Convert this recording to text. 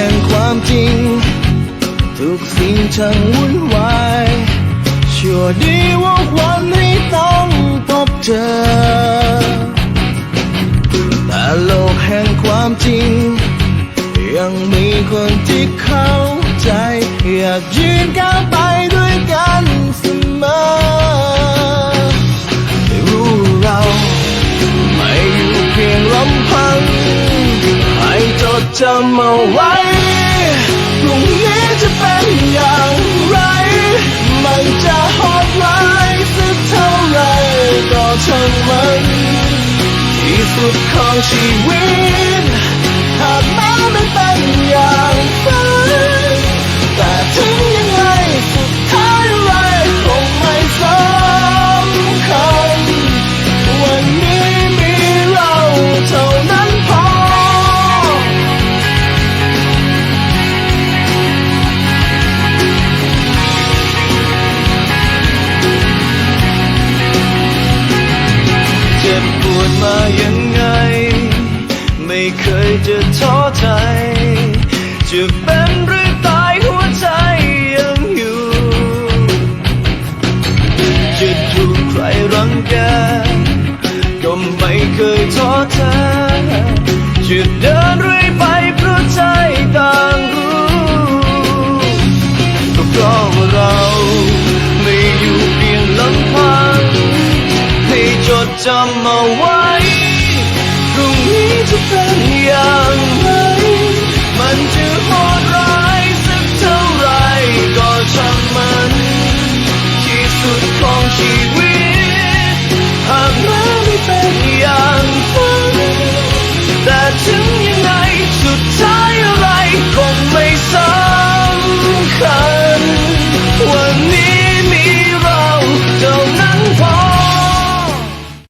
ห่งความจริง ทุกสิ่งช่างวุ่นวายชั่วดีว่าวันนี้ต้องพบเจอแต่โลกแห่งความจริง ยังมีคนที่เข้าใจ อยากยืนก้าวไปด้วยกันเสมอให้รู้เรา ไม่อยู่เพียงลำพัง ให้จดจำเอาไว้ ของชีวิต จะเป็นหรือตายหัวใจยังอยู่ จะถูกใครรังแกก็ไม่เคยท้อแท้จะเดินเรื่อยไปเพราะใจต่างรู้ก็เพราะเราไม่อยู่เพียงลำพังให้จดจำเอาไว้พรุ่งนี้จะเป็น see